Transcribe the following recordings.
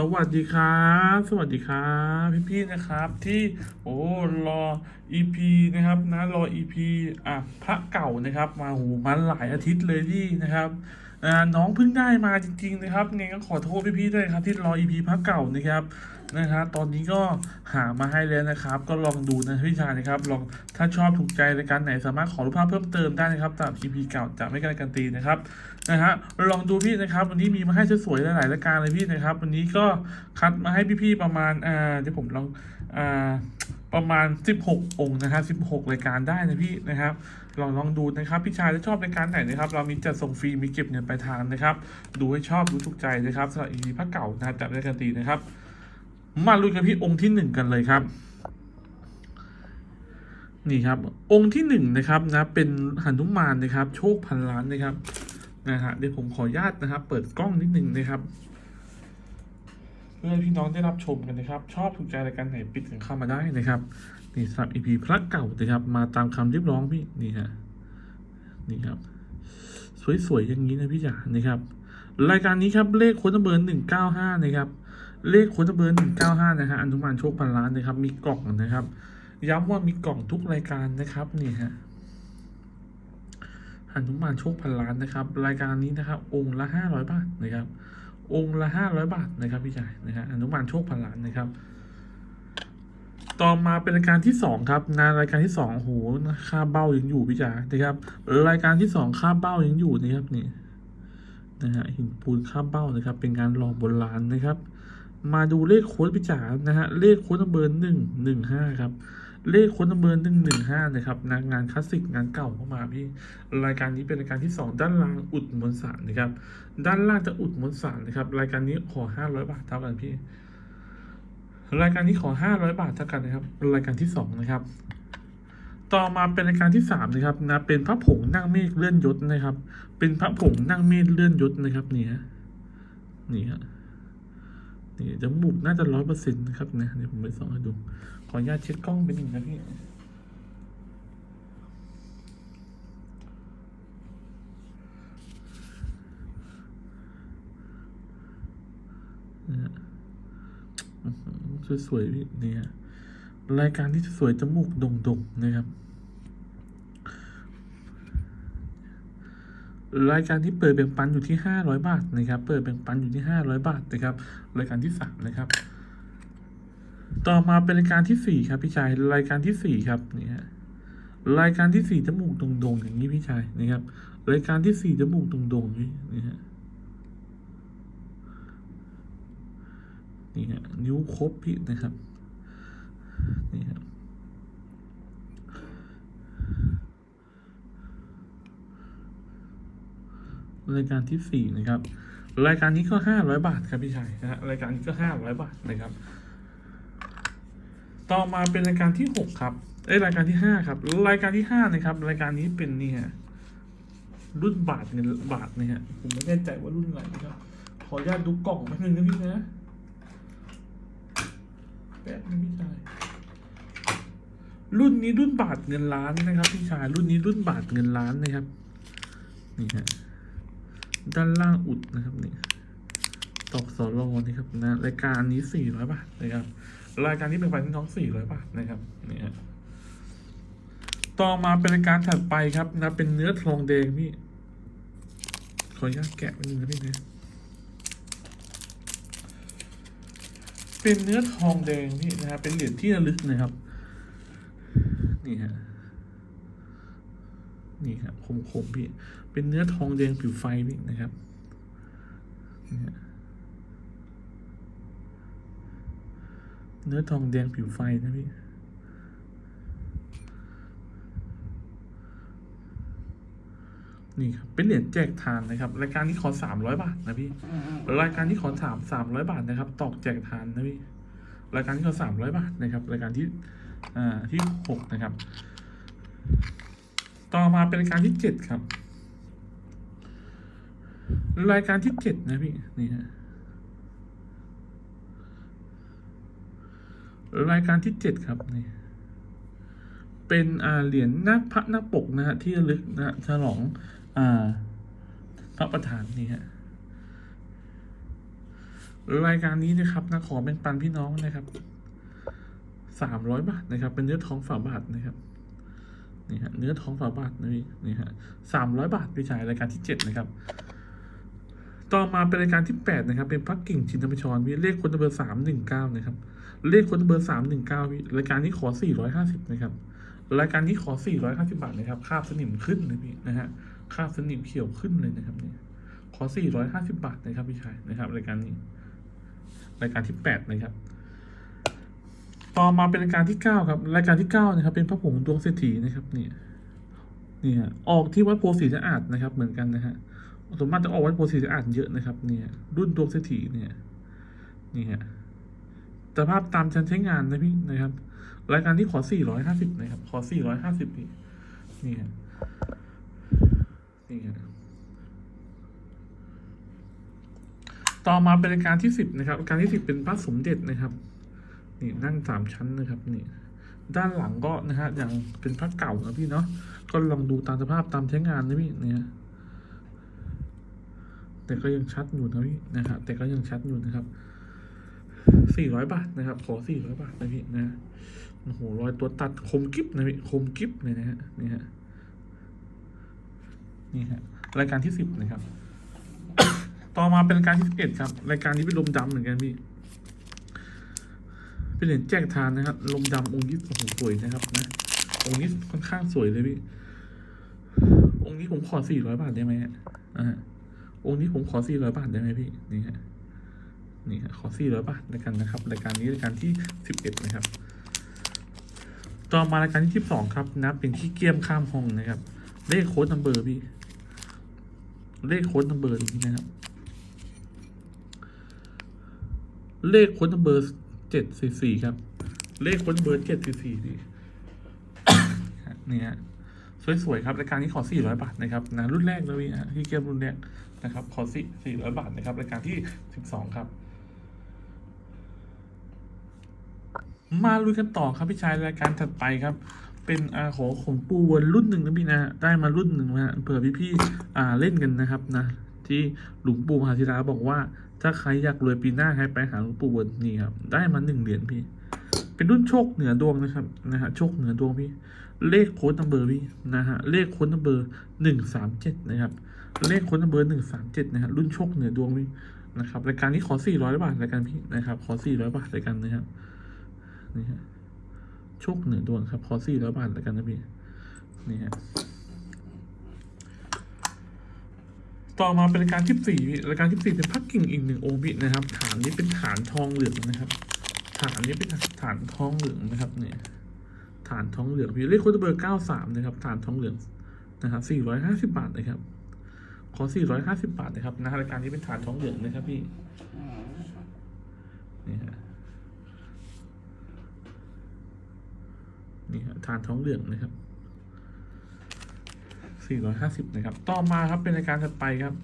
สวัสดีครับ สวัสดีครับพี่ๆนะครับที่โอ้รอ EP นะครับนะรอ EP อะพระเก่านะครับมาหูมาหลายอาทิตย์เลยที่นะครับอ่าน้องเพิ่งได้มาจริง ๆ นะครับไงก็ขอโทษพี่ๆด้วยครับที่รอ EP พระเก่านะครับ นะครับตอนนี้ก็หามาให้แล้วนะครับ ก็ลองดูนะพี่ชายนะครับลองถ้าชอบถูกใจรายการไหนสามารถขอรูปภาพเพิ่มเติมได้นะครับตาม EP เก่าจะไม่การันตีนะครับนะฮะลองดูพี่นะครับ วันนี้มีมาให้สวยๆหลายๆรายการเลยพี่นะครับ วันนี้ก็คัดมาให้พี่ๆประมาณอ่าเดี๋ยวผมลองอ่าประมาณ 16 องค์นะฮะ16 รายการได้นะพี่นะครับ ลองลองดูนะครับพี่ชายถ้าชอบรายการไหนนะครับ เรามีจัดส่งฟรีมีเก็บเงินปลายทางนะครับ ดูให้ชอบดูถูกใจนะครับสำหรับอีพีพระเก่านะครับจับได้การนตีนะครับ มาลุยกันที่องค์ที่หนึ่งกันเลยครับ นี่ครับ องค์ที่หนึ่งนะครับนะ เป็นหันุมานนะครับ โชคพันล้านนะครับนะฮะเดี๋ยวผมขออนุญาตนะครับ เปิดกล้องนิดหนึ่งนะครับเพื่อพี่น้องได้รับชมกันนะครับ ชอบถูกใจรายการไหนปิดกันเข้ามาได้นะครับนี่สำหรับอีพีพระเก่านะครับ มาตามคำเรียกร้องพี่นี่ฮะนี่ครับ สวยๆอย่างนี้นะพี่จ๋านะครับ รายการนี้ครับเลขค้ดเบอร์หนึ่งเก้าห้านะครับ เลขโค้ดเบอร์หนึ่งเก้าห้านะฮะอนุมานโชคพันล้านนะครับ มีกล่องนะครับ ย้ำว่ามีกล่องทุกรายการนะครับนี่ฮะหันุมานโชคพันล้านนะครับ รายการนี้นะครับ องค์ละห้าร้อยบาทนะครับ องค์ละห้าร้อยบาทนะครับพี่ชายนะฮะหันุมานโชคพันล้านนะครับต่อมาเป็นรายการที่สองครับนารายการที่สองโอ้โหค่าเบ้ายังอยู่พี่จ๋านะครับรายการที่สองค่าเบ้ายังอยู่นะครับนี่นะฮะหินปูนค่าเบ้านะครับ เป็นงานหล่อโบราณนะครับ มาดูเลขโค้ดพี่จ๋านะฮะ เลขโค้ดเบอร์หนึ่งหนึ่งห้าครับ เลขโค้ดเบอร์หนึ่งหนึ่งห้านะครับ งานคลาสสิกงานเก่าเข้ามาพี่ รายการนี้เป็นรายการที่สองด้านล่างอุดมวลสารนะครับ ด้านล่างจะอุดมวลสารนะครับ รายการนี้ขอห้าร้อยบาทเท่ากันพี่ รายการนี้ขอห้าร้อยบาทเท่ากันนะครับ รายการที่สองนะครับ ต่อมาเป็นรายการที่สามนะครับนะ เป็นพระผงนั่งเมฆเลื่อนยศนะครับ เป็นพระผงนั่งเมฆเลื่อนยศนะครับ เนี่ฮะนี่ฮะ นี่จมูกน่าจะร้อยเปอร์เซ็นต์นะครับนะเดี๋ยวผมไปส่องให้ดู ขออนุญาตเช็ดกล้องเป็นหนึ่งนะพี่สวยๆพี่เนี่ยรายการที่สวยจมูกดงๆนะครับ รายการที่เปิดแบ่งปันอยู่ที่ห้าร้อยบาทนะครับเปิดแบ่งปันอยู่ที่ห้าร้อยบาทนะครับรายการที่สามนะครับ ต่อมาเป็นรายการที่สี่ครับพี่ชายรายการที่สี่ครับนี่ยรายการที่สี่จมูกโด่งๆอย่างนี้พี่ชายนะครับ รายการที่สี่จมูกโด่งๆนี่นี่ฮะนี่ฮะนิ้วครบพี่นะครับนี่ครับ รายการที่สี่นะครับ รายการนี้ก็ห้าร้อยบาทครับพี่ชายนะฮะรายการนี้ก็ห้าร้อยบาทนะครับ ต่อมาเป็นรายการที่หกครับเอ้รายการที่ห้าครับ รายการที่ห้านะครับ รายการนี้เป็นนี่ฮะรุ่นบาทเงินบาทเนี่ยฮะผมไม่แน่ใจว่ารุ่นอะไรนะครับขออนุญาตดูกล่องแป๊บนึงนะพี่นะแป๊บนึงพี่ชายรุ่นนี้รุ่นบาทเงินล้านนะครับ พี่ชายรุ่นนี้รุ่นบาทเงินล้านนะครับนี่ฮะ ด้านล่างอุดนะครับนี่ตอกสอรอนะครับนะรายการนี้สี่ร้อยบาทนะครับ รายการนี้เป็นไฟที่น้องสี่ร้อยบาทนะครับนี่ฮะต่อมาเป็นรายการถัดไปครับนะเป็นเนื้อทองแดงพี่ขออนุญาตแกะไปหนึ่งนะพี่นะเป็นเนื้อทองแดงนี่นะครับเป็นเหรียญที่ระลึกนะครับ นี่ฮะ นี่ครับคมๆพี่ เป็นเนื้อทองแดงผิวไฟพี่นะครับนี่ฮะเนื้อทองแดงผิวไฟนะพี่นี่ครับเป็นเหรียญแจกทานนะครับ รายการนี้ขอสามร้อยบาทนะพี่รายการที่ขอถามสามร้อยบาทนะครับ ตอกแจกทานนะพี่รายการที่ขอสามร้อยบาทนะครับ รายการที่อ่าที่หกนะครับ ต่อมาเป็นรายการที่เจ็ดครับ รายการที่เจ็ดนะพี่นี่ฮะรายการที่เจ็ดครับนี่เป็นอ่าเหรียญนักพระนักปกนะฮะที่ระลึกนะฉลองอ่าพระประธานนี่ฮะรายการนี้นะครับนะขอเป็นปันพี่น้องนะครับสามร้อยบาทนะครับ เป็นเนื้อทองฝาบาทนะครับ นี่ฮะเนื้อท้องฝาบาทนี่นี่ฮะสามร้อยบาทพี่ชายรายการที่เจ็ดนะครับ ต่อมาเป็นรายการที่แปดนะครับ เป็นพักกิ่งชินธรรมชรพี่เลขคนเบอร์สามหนึ่งเก้านะครับ เลขคนเบอร์สามหนึ่งเก้าพี่รายการนี้ขอสี่ร้อยห้าสิบนะครับ รายการนี้ขอสี่ร้อยห้าสิบาทนะครับค่าบสนิมขึ้นเลยพี่นะฮะค่าบสนิมเขียวขึ้นเลยนะครับเนี่ยขอสี่ร้อยห้าสิบาทนะครับพี่ชายนะครับ รายการนี้ รายการที่แปดนะครับ ต่อมาเป็นรายการที่เก้าครับ รายการที่เก้านะครับ เป็นพระผงดวงเศรษฐีนะครับเนี่ยเนี่ยออกที่วัดโพธิ์ศรีสะอาดนะครับ เหมือนกันนะฮะสมมติจะออกวัดโพธิ์ศรีสะอาดเยอะนะครับ เนี่ย รุ่นดวงเศรษฐีเนี่ยนี่ฮะสภาพตามชั้นใช้งานนะพี่นะครับ รายการที่ขอสี่ร้อยห้าสิบนะครับ ขอสี่ร้อยห้าสิบพี่นี่ฮะนี่ฮะต่อมาเป็นรายการที่สิบนะครับรายการที่สิบเป็นพระสมเด็จนะครับ นี่นั่งสามชั้นนะครับนี่ด้านหลังก็นะฮะอย่างเป็นพระเก่านะพี่เนาะก็ลองดูตามสภาพตามใช้งานนะพี่เนี่ยแต่ก็ยังชัดอยู่นะพี่นะครับแต่ก็ยังชัดอยู่นะครับสี่ร้อยบาทนะครับ ขอสี่ร้อยบาทนะพี่นะโอ้โหรอยตัวตัดคมกิฟนะพี่คมกิฟเลยนะฮะนี่ฮะนี่ฮะรายการที่สิบนะครับ ต่อมาเป็นรายการที่สิบเอ็ดครับ รายการนี้เป็นลมดำเหมือนกันพี่ เป็นเหรียญแจกทานนะครับ ลมดำองค์นี้โอ้โหสวยนะครับนะ องค์นี้ค่อนข้างสวยเลยพี่ องค์นี้ผมขอสี่ร้อยบาทได้ไหมอ่าองค์นี้ผมขอสี่ร้อยบาทได้ไหมพี่ นี่ฮะ นี่ฮะ ขอสี่ร้อยบาทในกันนะครับ รายการนี้รายการที่สิบเอ็ดนะครับ ต่อมารายการที่สิบสองครับนะเป็นที่เกียมข้ามห้องนะครับ เลขโค้ดนัมเบอร์พี่ เลขโค้ดนัมเบอร์นี้นะครับ เลขโค้ดนัมเบอร์ เจ็ดสี่สี่ครับ เลขค้นเบอร์เจ็ดสี่สี่พี่นี่ฮะสวยๆครับรายการนี้ขอสี่ร้อยบาทนะครับนะรุ่นแรกเลยพี่ฮะที่เกมรุ่นแรกนะครับ ขอสี่สี่ร้อยบาทนะครับรายการที่สิบสองครับ มาลุยกันต่อครับพี่ชายรายการถัดไปครับ เป็นอาของของปูเวนรุ่นหนึ่งนะพี่นะได้มารุ่นหนึ่งนะเผื่อพี่ๆอ่าเล่นกันนะครับนะที่หลวงปู่มหาธิราบอกว่า ถ้าใครอยากรวยปีหน้าให้ไปหาหลวงปู่เวนนี่ครับ ได้มาหนึ่งเหรียญพี่ เป็นรุ่นโชคเหนือดวงนะครับนะฮะโชคเหนือดวงพี่ เลขโค้ดนัมเบอร์พี่นะฮะเลขโค้ดนัมเบอร์หนึ่งสามเจ็ดนะครับ เลขโค้ดนัมเบอร์หนึ่งสามเจ็ดนะฮะรุ่นโชคเหนือดวงพี่นะครับรายการนี้ขอสี่ร้อยบาทรายการพี่นะครับ ขอสี่ร้อยบาทรายการนะครับนี่ฮะโชคเหนือดวงครับขอสี่ร้อยบาทแล้วกันนะพี่นี่ฮะ ต่อมาเป็นรายการที่สี่รายการที่สี่เป็นพักกิ่งอีกหนึ่งองค์บีนะครับ ฐานนี้เป็นฐานทองเหลืองนะครับ ฐานนี้เป็นฐานทองเหลืองนะครับ เนี่ย ฐานทองเหลืองพี่เลขโค้ดเบอร์เก้าสามนะครับ ฐานทองเหลืองนะครับสี่ร้อยห้าสิบบาทนะครับ ขอสี่ร้อยห้าสิบบาทนะครับนะรายการนี้เป็นฐานทองเหลืองนะครับพี่นี่ฮะนี่ฮะฐานทองเหลืองนะครับ 450 นะครับ ต่อมาครับเป็นรายการถัดไปครับ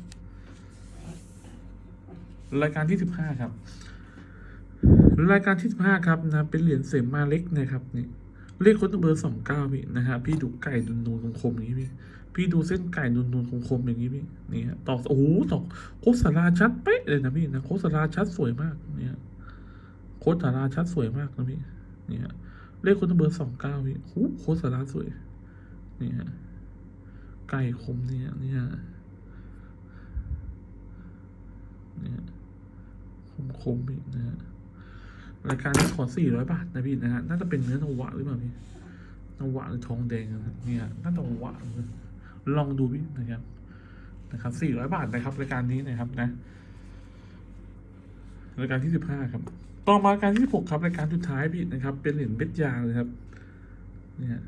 รายการที่ 15 ครับ รายการที่ 15 ครับนะเป็นเหรียญเสมาเล็กนะครับนี่เลขค้ดเบอร์29พี่นะครับพี่ดูไก่นูนๆคมๆอย่างนี้พี่ พี่ดูเส้นไก่นูนๆคมๆอย่างนี้พี่นี่ฮะตอกโอ้โหตอกโคสาราชัดเป๊ะเลยนะพี่นะโคสาราชัดสวยมากเนี่ยโคสาราชัดสวยมากนะพี่นี่ฮะเลขคนเบอร์สองเก้าพี่หูโคตรสาระสวยนี่ฮะ ไก่คมเนี่ยเนี่ยเนี่ยคมคมๆพี่นะฮะรายการนี้ขอสี่ร้อยบาทนะพี่นะฮะน่าจะเป็นเนื้อนวะหรือเปล่าพี่นวะหรือทองแดงนะเนี่ยน่าจะวะนะลองดูพี่นะครับนะครับสี่ร้อยบาทนะครับรายการนี้นะครับนะรายการที่สิบห้าครับ ต่อมารายการที่สิบหกครับรายการสุดท้ายพี่นะครับ เป็นเหรียญเม็ดยาเลยครับ เนี่ย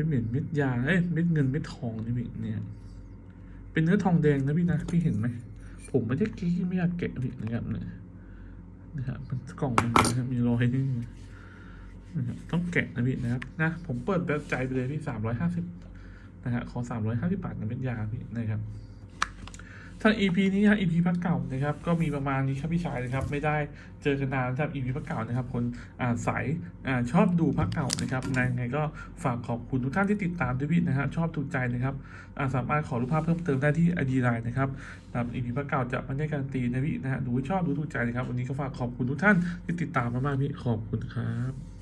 เป็นเหมือนเม็ดยา เอ้ย เม็ดเงินเม็ดทองนี่พี่เนี่ย เป็นเนื้อทองแดงนะพี่นะ พี่เห็นไหม ผมไม่ได้กี้ไม่อยากแกะพี่นะครับเนี่ยนะครับมันกล่องมันนะครับ มีรอยนี่นะครับต้องแกะนะพี่นะครับ นะ ผมเปิดแบบใจไปเลยพี่สามร้อยห้าสิบนะฮะ ขอสามร้อยห้าสิบบาทนะเม็ดยาพี่นะครับ ถ้า EP นี้ฮะ EP พักเก่านะครับ ก็มีประมาณนี้ครับพี่ชายนะครับ ไม่ได้เจอกันนานสำหรับ EP พักเก่านะครับ คนอ่านสายอ่าชอบดูพักเก่านะครับยังไงก็ฝากขอบคุณทุกท่านที่ติดตามด้วยพี่นะฮะชอบถูกใจนะครับอ่าสามารถขอรูปภาพเพิ่มเติมได้ที่ ID Line นะครับสำหรับ EP พักเก่าจะไม่ได้การันตีนะพี่นะฮะดูชอบดูถูกใจนะครับวันนี้ก็ฝากขอบคุณทุกท่านที่ติดตามมากๆพี่ขอบคุณครับ